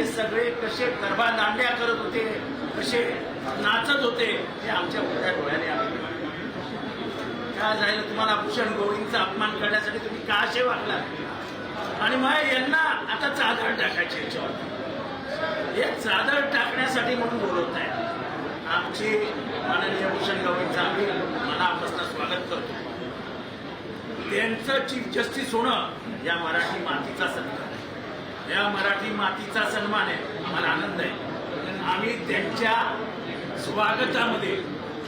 हे सगळे कसे गरबा दांड्या करत होते कसे नाचत होते हे आमच्या उघड्या डोळ्याने आम्ही काय झालं तुम्हाला भूषण गोविंदचा अपमान करण्यासाठी तुम्ही का असे वागला आणि मग यांना आता चादर टाकायची याच्यावर. हे चादर टाकण्यासाठी म्हणून बोलवत आहे आमची माननीय भूषण गवईंचं आम्ही मनापासून स्वागत करतो. त्यांचं चीफ जस्टिस होणं या मराठी मातीचा सन्मान या मराठी मातीचा सन्मान आहे. आम्हाला आनंद आहे. आम्ही त्यांच्या स्वागतामध्ये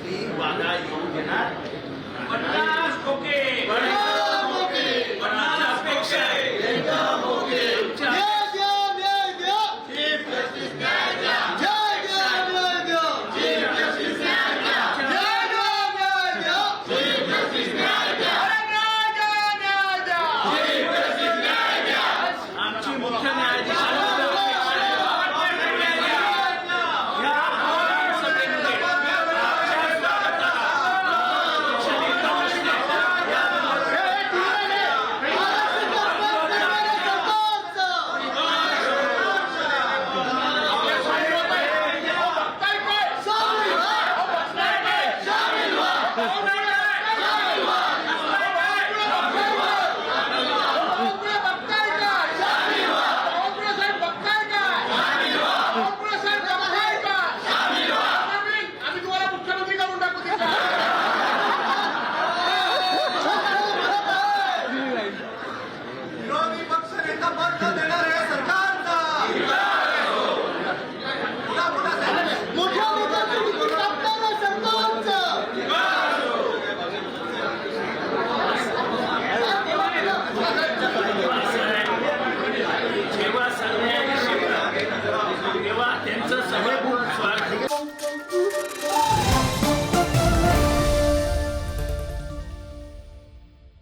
ही बाधा येऊ देणार Oh, All right.